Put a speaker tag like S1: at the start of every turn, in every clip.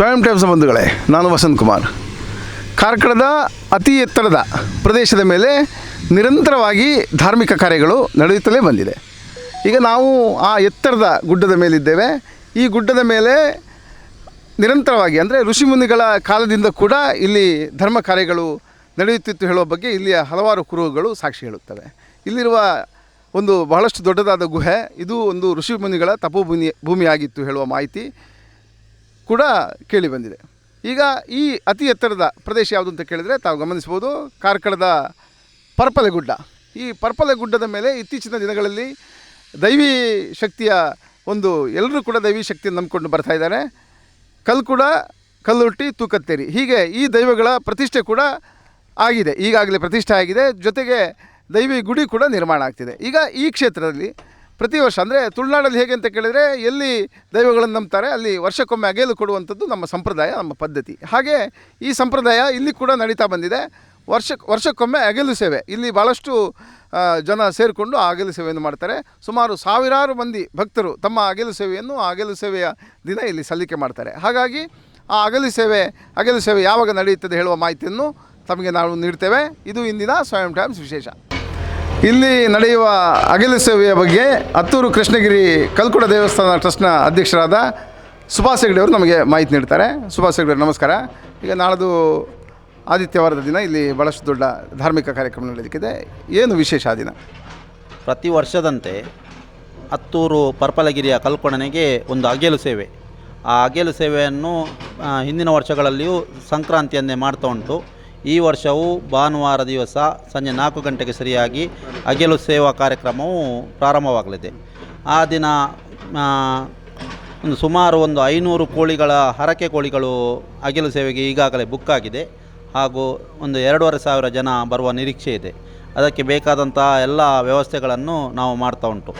S1: ಸ್ವಯಂ ಟೈಮ್ಸ್ ಬಂಧುಗಳೇ ನಾನು ವಸಂತ್ ಕುಮಾರ್. ಕಾರ್ಕಳದ ಅತಿ ಎತ್ತರದ ಪ್ರದೇಶದ ಮೇಲೆ ನಿರಂತರವಾಗಿ ಧಾರ್ಮಿಕ ಕಾರ್ಯಗಳು ನಡೆಯುತ್ತಲೇ ಬಂದಿದೆ. ಈಗ ನಾವು ಆ ಎತ್ತರದ ಗುಡ್ಡದ ಮೇಲಿದ್ದೇವೆ. ಈ ಗುಡ್ಡದ ಮೇಲೆ ನಿರಂತರವಾಗಿ, ಅಂದರೆ ಋಷಿಮುನಿಗಳ ಕಾಲದಿಂದ ಕೂಡ ಇಲ್ಲಿ ಧರ್ಮ ಕಾರ್ಯಗಳು ನಡೆಯುತ್ತಿತ್ತು ಹೇಳುವ ಬಗ್ಗೆ ಇಲ್ಲಿಯ ಹಲವಾರು ಕುರುಹುಗಳು ಸಾಕ್ಷಿ ಹೇಳುತ್ತವೆ. ಇಲ್ಲಿರುವ ಒಂದು ಬಹಳಷ್ಟು ದೊಡ್ಡದಾದ ಗುಹೆ, ಇದು ಒಂದು ಋಷಿಮುನಿಗಳ ತಪೋಭೂಮಿ, ಭೂಮಿಯಾಗಿತ್ತು ಹೇಳುವ ಮಾಹಿತಿ. ಕೂಡ ಕೇಳಿ ಬಂದಿದೆ. ಈಗ ಈ ಅತಿ ಎತ್ತರದ ಪ್ರದೇಶ ಯಾವುದು ಅಂತ ಕೇಳಿದರೆ ತಾವು ಗಮನಿಸ್ಬೋದು ಕಾರ್ಕಳದ ಪರ್ಪಲೆ ಗುಡ್ಡ ಈ ಪರ್ಪಲೆ ಗುಡ್ಡದ ಮೇಲೆ ಇತ್ತೀಚಿನ ದಿನಗಳಲ್ಲಿ ದೈವಿ ಶಕ್ತಿಯ ಒಂದು ಎಲ್ಲರೂ ಕೂಡ ದೈವಿ ಶಕ್ತಿಯನ್ನು ನಂಬಿಕೊಂಡು ಬರ್ತಾ ಇದ್ದಾರೆ. ಕಲ್ಲು ಕಲ್ಕುಡ, ಕಲ್ಲುಟ್ಟಿ, ತೂಕತ್ತೇರಿ. ಹೀಗೆ ಈ ದೈವಗಳ ಪ್ರತಿಷ್ಠೆ ಕೂಡ ಆಗಿದೆ. ಈಗಾಗಲೇ ಪ್ರತಿಷ್ಠೆ ಆಗಿದೆ. ಜೊತೆಗೆ ದೈವಿ ಗುಡಿ ಕೂಡ ನಿರ್ಮಾಣ ಆಗ್ತಿದೆ. ಈಗ ಈ ಕ್ಷೇತ್ರದಲ್ಲಿ ಪ್ರತಿ ವರ್ಷ, ಅಂದರೆ ತುಳುನಾಡಲ್ಲಿ ಹೇಗೆ ಅಂತ ಕೇಳಿದರೆ ಎಲ್ಲಿ ದೈವಗಳನ್ನು ನಂಬ್ತಾರೆ, ಅಲ್ಲಿ ವರ್ಷಕ್ಕೊಮ್ಮೆ ಅಗೇಲು ಕೊಡುವಂಥದ್ದು ನಮ್ಮ ಸಂಪ್ರದಾಯ, ನಮ್ಮ ಪದ್ಧತಿ. ಹಾಗೆ ಈ ಸಂಪ್ರದಾಯ ಇಲ್ಲಿ ಕೂಡ ನಡೀತಾ ಬಂದಿದೆ. ವರ್ಷಕ್ಕೆ ವರ್ಷಕ್ಕೊಮ್ಮೆ ಅಗೆಲು ಸೇವೆ. ಇಲ್ಲಿ ಭಾಳಷ್ಟು ಜನ ಸೇರಿಕೊಂಡು ಆ ಅಗೆಲು ಸೇವೆಯನ್ನು ಮಾಡ್ತಾರೆ. ಸುಮಾರು ಸಾವಿರಾರು ಮಂದಿ ಭಕ್ತರು ತಮ್ಮ ಅಗೆಲು ಸೇವೆಯನ್ನು ಆ ಅಗೆಲು ಸೇವೆಯ ದಿನ ಇಲ್ಲಿ ಸಲ್ಲಿಕೆ ಮಾಡ್ತಾರೆ. ಹಾಗಾಗಿ ಆ ಅಗಲು ಸೇವೆ ಅಗಲು ಸೇವೆ ಯಾವಾಗ ನಡೆಯುತ್ತದೆ ಹೇಳುವ ಮಾಹಿತಿಯನ್ನು ತಮಗೆ ನಾವು ನೀಡ್ತೇವೆ. ಇದು ಇಂದಿನ ಸ್ವಯಂ ಟೈಮ್ಸ್ ವಿಶೇಷ. ಇಲ್ಲಿ ನಡೆಯುವ ಅಗಲ ಸೇವೆಯ ಬಗ್ಗೆ ಹತ್ತೂರು ಕೃಷ್ಣಗಿರಿ ಕಲ್ಕುಡ ದೇವಸ್ಥಾನ ಟ್ರಸ್ಟ್ನ ಅಧ್ಯಕ್ಷರಾದ ಸುಭಾಷ್ ಹೆಗ್ಡೆ ಅವರು ನಮಗೆ ಮಾಹಿತಿ ನೀಡ್ತಾರೆ. ಸುಭಾಷ್ ಹೆಗ್ಡೆ ನಮಸ್ಕಾರ. ಈಗ ನಾಳದು ಆದಿತ್ಯವಾರದ ದಿನ ಇಲ್ಲಿ ಭಾಳಷ್ಟು ದೊಡ್ಡ ಧಾರ್ಮಿಕ ಕಾರ್ಯಕ್ರಮ ನಡೆಯೋದಕ್ಕಿದೆ ಏನು ವಿಶೇಷ ಆ ದಿನ?
S2: ಪ್ರತಿ ವರ್ಷದಂತೆ ಹತ್ತೂರು ಪರ್ಪಲಗಿರಿಯ ಕಲ್ಕೊಣನೆಗೆ ಒಂದು ಅಗೇಲು ಸೇವೆ. ಆ ಅಗೇಲು ಸೇವೆಯನ್ನು ಹಿಂದಿನ ವರ್ಷಗಳಲ್ಲಿಯೂ ಸಂಕ್ರಾಂತಿಯನ್ನೇ ಮಾಡ್ತಾ ಉಂಟು. ಈ ವರ್ಷವೂ ಭಾನುವಾರ ದಿವಸ ಸಂಜೆ ನಾಲ್ಕು ಗಂಟೆಗೆ ಸರಿಯಾಗಿ ಅಗೆಲು ಸೇವಾ ಕಾರ್ಯಕ್ರಮವು ಪ್ರಾರಂಭವಾಗಲಿದೆ. ಆ ದಿನ ಒಂದು ಸುಮಾರು ಒಂದು ಐನೂರು ಕೋಳಿಗಳ ಹರಕೆ ಕೋಳಿಗಳು ಅಗೆಲು ಸೇವೆಗೆ ಈಗಾಗಲೇ ಬುಕ್ ಆಗಿದೆ. ಹಾಗೂ ಒಂದು ಎರಡೂವರೆ ಸಾವಿರ ಜನ ಬರುವ ನಿರೀಕ್ಷೆ ಇದೆ. ಅದಕ್ಕೆ ಬೇಕಾದಂತಹ ಎಲ್ಲ ವ್ಯವಸ್ಥೆಗಳನ್ನು ನಾವು ಮಾಡ್ತಾ ಉಂಟು.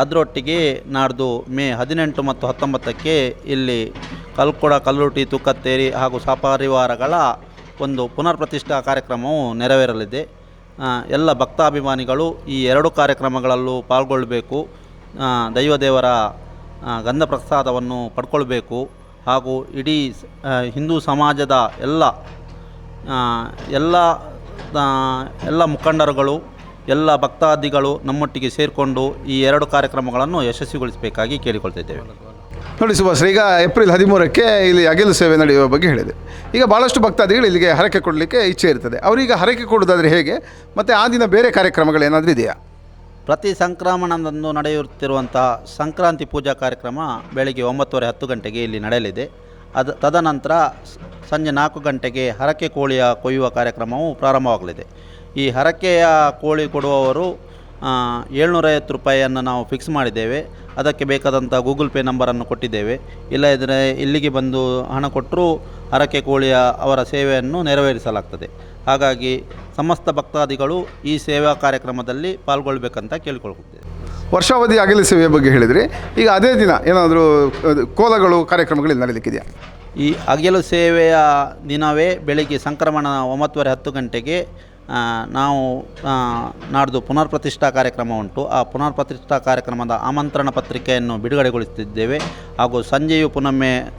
S2: ಅದರೊಟ್ಟಿಗೆ ನಾಡ್ದು ಮೇ ಹದಿನೆಂಟು ಮತ್ತು ಹತ್ತೊಂಬತ್ತಕ್ಕೆ ಇಲ್ಲಿ ಕಲ್ಕೊಡ ಕಲ್ಲುಟಿ ತುಕ್ಕತ್ತೇರಿ ಹಾಗೂ ಸಪರಿವಾರಗಳ ಒಂದು ಪುನರ್ ಪ್ರತಿಷ್ಠಾ ಕಾರ್ಯಕ್ರಮವು ನೆರವೇರಲಿದೆ. ಎಲ್ಲ ಭಕ್ತಾಭಿಮಾನಿಗಳು ಈ ಎರಡು ಕಾರ್ಯಕ್ರಮಗಳಲ್ಲೂ ಪಾಲ್ಗೊಳ್ಳಬೇಕು. ದೈವದೇವರ ಗಂಧ ಪ್ರಸಾದವನ್ನು ಪಡ್ಕೊಳ್ಬೇಕು. ಹಾಗೂ ಇಡೀ ಹಿಂದೂ ಸಮಾಜದ ಎಲ್ಲ ಎಲ್ಲ ಎಲ್ಲ ಮುಖಂಡರುಗಳು, ಎಲ್ಲ ಭಕ್ತಾದಿಗಳು ನಮ್ಮೊಟ್ಟಿಗೆ ಸೇರಿಕೊಂಡು ಈ ಎರಡು ಕಾರ್ಯಕ್ರಮಗಳನ್ನು ಯಶಸ್ವಿಗೊಳಿಸಬೇಕಾಗಿ ಕೇಳಿಕೊಳ್ತಿದ್ದೇವೆ
S1: ನೋಡಿ ಸುಭಾಷ್ ಈಗ ಏಪ್ರಿಲ್ ಹದಿಮೂರಕ್ಕೆ ಇಲ್ಲಿ ಅಗಿಲು ಸೇವೆ ನಡೆಯುವ ಬಗ್ಗೆ ಹೇಳಿದೆ. ಈಗ ಭಾಳಷ್ಟು ಭಕ್ತಾದಿಗಳು ಇಲ್ಲಿಗೆ ಹರಕೆ ಕೊಡಲಿಕ್ಕೆ ಇಚ್ಛೆ ಇರ್ತದೆ. ಅವರೀಗ ಹರಕೆ ಕೊಡೋದಾದರೆ ಹೇಗೆ? ಮತ್ತು ಆ ದಿನ ಬೇರೆ ಕಾರ್ಯಕ್ರಮಗಳೇನಾದರೂ ಇದೆಯಾ?
S2: ಪ್ರತಿ ಸಂಕ್ರಮಣದಂದು ನಡೆಯುತ್ತಿರುವಂಥ ಸಂಕ್ರಾಂತಿ ಪೂಜಾ ಕಾರ್ಯಕ್ರಮ ಬೆಳಗ್ಗೆ ಒಂಬತ್ತುವರೆ ಹತ್ತು ಗಂಟೆಗೆ ಇಲ್ಲಿ ನಡೆಯಲಿದೆ. ಅದು, ತದನಂತರ ಸಂಜೆ ನಾಲ್ಕು ಗಂಟೆಗೆ ಹರಕೆ ಕೋಳಿಯ ಕೊಯ್ಯುವ ಕಾರ್ಯಕ್ರಮವು ಪ್ರಾರಂಭವಾಗಲಿದೆ. ಈ ಹರಕೆಯ ಕೋಳಿ ಕೊಡುವವರು ಏಳ್ನೂರೈವತ್ತು ರೂಪಾಯಿಯನ್ನು ನಾವು ಫಿಕ್ಸ್ ಮಾಡಿದ್ದೇವೆ. ಅದಕ್ಕೆ ಬೇಕಾದಂಥ ಗೂಗಲ್ ಪೇ ನಂಬರನ್ನು ಕೊಟ್ಟಿದ್ದೇವೆ. ಇಲ್ಲ ಇದ್ದರೆ ಇಲ್ಲಿಗೆ ಬಂದು ಹಣ ಕೊಟ್ಟರೂ ಹರಕೆ ಕೋಳಿಯ ಅವರ ಸೇವೆಯನ್ನು ನೆರವೇರಿಸಲಾಗ್ತದೆ. ಹಾಗಾಗಿ ಸಮಸ್ತ ಭಕ್ತಾದಿಗಳು ಈ ಸೇವಾ ಕಾರ್ಯಕ್ರಮದಲ್ಲಿ ಪಾಲ್ಗೊಳ್ಬೇಕಂತ ಕೇಳಿಕೊಳ್ಳುತ್ತೇವೆ
S1: ವರ್ಷಾವಧಿ ಅಗೆಲು ಸೇವೆಯ ಬಗ್ಗೆ ಹೇಳಿದರೆ. ಈಗ ಅದೇ ದಿನ ಏನಾದರೂ ಕೋಲಗಳು ಕಾರ್ಯಕ್ರಮಗಳು ನಡೀಲಿಕ್ಕಿದೆಯಾ
S2: ಈ ಅಗೆಲು ಸೇವೆಯ ದಿನವೇ ಬೆಳಿಗ್ಗೆ ಸಂಕ್ರಮಣ ಒಂಬತ್ತುವರೆ ಹತ್ತು ಗಂಟೆಗೆ ನಾವು ಆ, ನಾಡ್ದು ಪುನರ್ ಪ್ರತಿಷ್ಠಾ ಕಾರ್ಯಕ್ರಮ ಉಂಟು. ಆ ಪುನರ್ ಪ್ರತಿಷ್ಠಾ ಕಾರ್ಯಕ್ರಮದ ಆಮಂತ್ರಣ ಪತ್ರಿಕೆಯನ್ನು ಬಿಡುಗಡೆಗೊಳಿಸುತ್ತಿದ್ದೇವೆ. ಹಾಗೂ ಸಂಜೆಯು ಪುನೊಮ್ಮೆ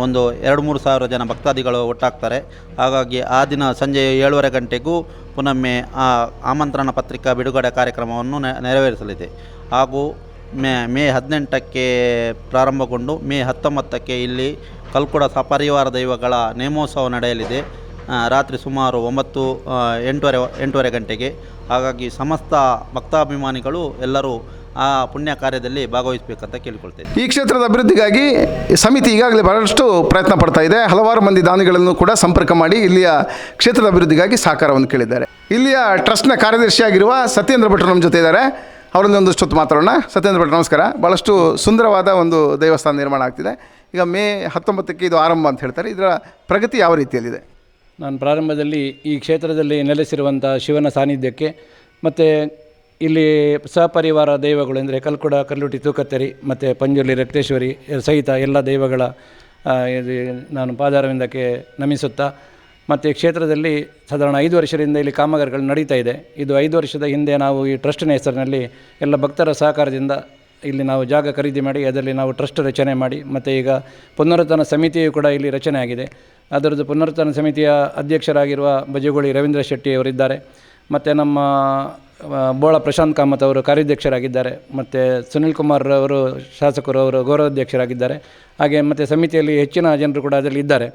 S2: ಒಂದು ಎರಡು ಮೂರು ಸಾವಿರ ಜನ ಭಕ್ತಾದಿಗಳು ಒಟ್ಟಾಗ್ತಾರೆ. ಹಾಗಾಗಿ ಆ ದಿನ ಸಂಜೆ ಏಳುವರೆ ಗಂಟೆಗೂ ಪುನೊಮ್ಮೆ ಆ ಆಮಂತ್ರಣ ಪತ್ರಿಕಾ ಬಿಡುಗಡೆ ಕಾರ್ಯಕ್ರಮವನ್ನು ನೆರವೇರಿಸಲಿದೆ. ಹಾಗೂ ಮೇ ಮೇ ಹದಿನೆಂಟಕ್ಕೆ ಪ್ರಾರಂಭಗೊಂಡು ಮೇ ಹತ್ತೊಂಬತ್ತಕ್ಕೆ ಇಲ್ಲಿ ಕಲ್ಕುಡ ಸಪರಿವಾರ ದೈವಗಳ ನೇಮೋತ್ಸವ ನಡೆಯಲಿದೆ. ರಾತ್ರಿ ಸುಮಾರು ಒಂಬತ್ತು ಎಂಟೂವರೆ ಎಂಟೂವರೆ ಗಂಟೆಗೆ. ಹಾಗಾಗಿ ಸಮಸ್ತ ಭಕ್ತಾಭಿಮಾನಿಗಳು ಎಲ್ಲರೂ ಆ ಪುಣ್ಯ ಕಾರ್ಯದಲ್ಲಿ ಭಾಗವಹಿಸಬೇಕಂತ ಕೇಳಿಕೊಳ್ತೇನೆ.
S1: ಈ ಕ್ಷೇತ್ರದ ಅಭಿವೃದ್ಧಿಗಾಗಿ ಸಮಿತಿ ಈಗಾಗಲೇ ಬಹಳಷ್ಟು ಪ್ರಯತ್ನ ಪಡ್ತಾ ಇದೆ. ಹಲವಾರು ಮಂದಿ ದಾನಿಗಳನ್ನು ಕೂಡ ಸಂಪರ್ಕ ಮಾಡಿ ಇಲ್ಲಿಯ ಕ್ಷೇತ್ರದ ಅಭಿವೃದ್ಧಿಗಾಗಿ ಸಹಕಾರವನ್ನು ಕೇಳಿದ್ದಾರೆ. ಇಲ್ಲಿಯ ಟ್ರಸ್ಟ್ನ ಕಾರ್ಯದರ್ಶಿಯಾಗಿರುವ ಸತ್ಯೇಂದ್ರ ಭಟ್ರು ನಮ್ಮ ಜೊತೆ ಇದ್ದಾರೆ. ಅವರೊಂದು ಒಂದಷ್ಟು ಹೊತ್ತು ಮಾತಾಡೋಣ. ಸತ್ಯೇಂದ್ರ ಭಟ್ರು ನಮಸ್ಕಾರ. ಭಾಳಷ್ಟು ಸುಂದರವಾದ ಒಂದು ದೇವಸ್ಥಾನ ನಿರ್ಮಾಣ ಆಗ್ತಿದೆ. ಈಗ ಮೇ ಹತ್ತೊಂಬತ್ತಕ್ಕೆ ಇದು ಆರಂಭ ಅಂತ ಹೇಳ್ತಾರೆ. ಇದರ ಪ್ರಗತಿ ಯಾವ ರೀತಿಯಲ್ಲಿದೆ?
S3: ನಾನು ಪ್ರಾರಂಭದಲ್ಲಿ ಈ ಕ್ಷೇತ್ರದಲ್ಲಿ ನೆಲೆಸಿರುವಂಥ ಶಿವನ ಸಾನ್ನಿಧ್ಯಕ್ಕೆ ಮತ್ತು ಇಲ್ಲಿ ಸಹಪರಿವಾರ ದೈವಗಳು ಅಂದರೆ ಕಲ್ಕುಡ, ಕಲ್ಲುಟಿ, ತೂಕತ್ತರಿ, ಮತ್ತು ಪಂಜುರ್ಲಿ ರಕ್ತೇಶ್ವರಿ ಸಹಿತ ಎಲ್ಲ ದೈವಗಳ ಇದು ನಾನು ಪಾದಾರವಿಂದಕ್ಕೆ ನಮಿಸುತ್ತಾ, ಮತ್ತು ಕ್ಷೇತ್ರದಲ್ಲಿ ಸಾಧಾರಣ ಐದು ವರ್ಷದಿಂದ ಇಲ್ಲಿ ಕಾಮಗಾರಿಗಳು ನಡೀತಾ ಇದೆ. ಇದು ಐದು ವರ್ಷದ ಹಿಂದೆ ನಾವು ಈ ಟ್ರಸ್ಟಿನ ಹೆಸರಿನಲ್ಲಿ ಎಲ್ಲ ಭಕ್ತರ ಸಹಕಾರದಿಂದ ಇಲ್ಲಿ ನಾವು ಜಾಗ ಖರೀದಿ ಮಾಡಿ, ಅದರಲ್ಲಿ ನಾವು ಟ್ರಸ್ಟ್ ರಚನೆ ಮಾಡಿ, ಮತ್ತು ಈಗ ಪುನರುತ್ಥಾನ ಸಮಿತಿಯು ಕೂಡ ಇಲ್ಲಿ ರಚನೆ ಆಗಿದೆ. ಅದರದ್ದು ಪುನರುತ್ಥಾನ ಸಮಿತಿಯ ಅಧ್ಯಕ್ಷರಾಗಿರುವ ಬಜಗೋಳಿ ರವೀಂದ್ರ ಶೆಟ್ಟಿ ಅವರಿದ್ದಾರೆ. ಮತ್ತು ನಮ್ಮ ಬೋಳ ಪ್ರಶಾಂತ್ ಕಾಮತ್ ಅವರು ಕಾರ್ಯಾಧ್ಯಕ್ಷರಾಗಿದ್ದಾರೆ. ಮತ್ತು ಸುನಿಲ್ ಕುಮಾರ್ ಅವರು ಶಾಸಕರು, ಅವರು ಗೌರವಾಧ್ಯಕ್ಷರಾಗಿದ್ದಾರೆ. ಹಾಗೆ ಮತ್ತು ಸಮಿತಿಯಲ್ಲಿ ಹೆಚ್ಚಿನ ಜನರು ಕೂಡ ಅದರಲ್ಲಿ ಇದ್ದಾರೆ.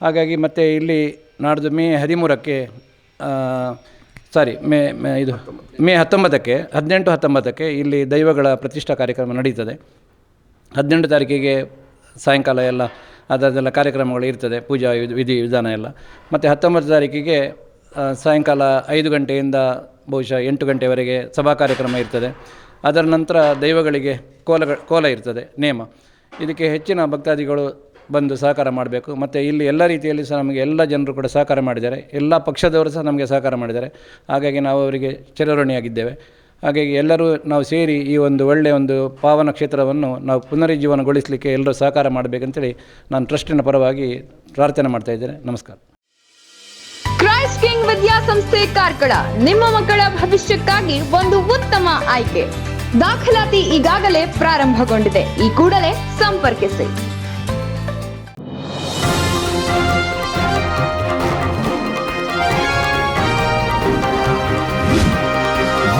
S3: ಹಾಗಾಗಿ ಮತ್ತು ಇಲ್ಲಿ ನಾಡ್ದು ಮೇ ಹದಿಮೂರಕ್ಕೆ ಸಾರಿ ಮೇ ಮೇ, ಇದು, ಮೇ ಹತ್ತೊಂಬತ್ತಕ್ಕೆ, ಹದಿನೆಂಟು ಹತ್ತೊಂಬತ್ತಕ್ಕೆ ಇಲ್ಲಿ ದೈವಗಳ ಪ್ರತಿಷ್ಠಾ ಕಾರ್ಯಕ್ರಮ ನಡೀತದೆ. ಹದಿನೆಂಟು ತಾರೀಕಿಗೆ ಸಾಯಂಕಾಲ ಎಲ್ಲ ಅದರದೆಲ್ಲ ಕಾರ್ಯಕ್ರಮಗಳು ಇರ್ತದೆ, ಪೂಜಾ ವಿಧಿ- ವಿಧಿ ವಿಧಾನ ಎಲ್ಲ. ಮತ್ತು ಹತ್ತೊಂಬತ್ತು ತಾರೀಕಿಗೆ ಸಾಯಂಕಾಲ ಐದು ಗಂಟೆಯಿಂದ ಬಹುಶಃ ಎಂಟು ಗಂಟೆವರೆಗೆ ಸಭಾ ಕಾರ್ಯಕ್ರಮ ಇರ್ತದೆ. ಅದರ ನಂತರ ದೈವಗಳಿಗೆ ಕೋಲ ಕೋಲ ಇರ್ತದೆ, ನೇಮ. ಇದಕ್ಕೆ ಹೆಚ್ಚಿನ ಭಕ್ತಾದಿಗಳು ಬಂದು ಸಹಕಾರ ಮಾಡಬೇಕು. ಮತ್ತು ಇಲ್ಲಿ ಎಲ್ಲ ರೀತಿಯಲ್ಲಿ ಸಹ ನಮಗೆ ಎಲ್ಲ ಜನರು ಕೂಡ ಸಹಕಾರ ಮಾಡಿದ್ದಾರೆ. ಎಲ್ಲ ಪಕ್ಷದವರು ಸಹ ನಮಗೆ ಸಹಕಾರ ಮಾಡಿದ್ದಾರೆ. ಹಾಗಾಗಿ ನಾವು ಅವರಿಗೆ ಚಿರಋಣಿಯಾಗಿದ್ದೇವೆ. ಹಾಗಾಗಿ ಎಲ್ಲರೂ ನಾವು ಸೇರಿ ಈ ಒಂದು ಒಳ್ಳೆಯ ಒಂದು ಪಾವನ ಕ್ಷೇತ್ರವನ್ನು ನಾವು ಪುನರುಜ್ಜೀವನಗೊಳಿಸಲಿಕ್ಕೆ ಎಲ್ಲರೂ ಸಹಕಾರ ಮಾಡಬೇಕಂತೇಳಿ ನಾನು ಟ್ರಸ್ಟಿನ ಪರವಾಗಿ ಪ್ರಾರ್ಥನೆ ಮಾಡ್ತಾ ಇದ್ದೇನೆ. ನಮಸ್ಕಾರ.
S4: ಕ್ರೈಸ್ಟ್ ಕಿಂಗ್ ವಿದ್ಯಾಸಂಸ್ಥೆ ಕಾರ್ಕಳ. ನಿಮ್ಮ ಮಕ್ಕಳ ಭವಿಷ್ಯಕ್ಕಾಗಿ ಒಂದು ಉತ್ತಮ ಆಯ್ಕೆ. ದಾಖಲಾತಿ ಈಗಾಗಲೇ ಪ್ರಾರಂಭಗೊಂಡಿದೆ. ಈ ಕೂಡಲೇ ಸಂಪರ್ಕಿಸಿ.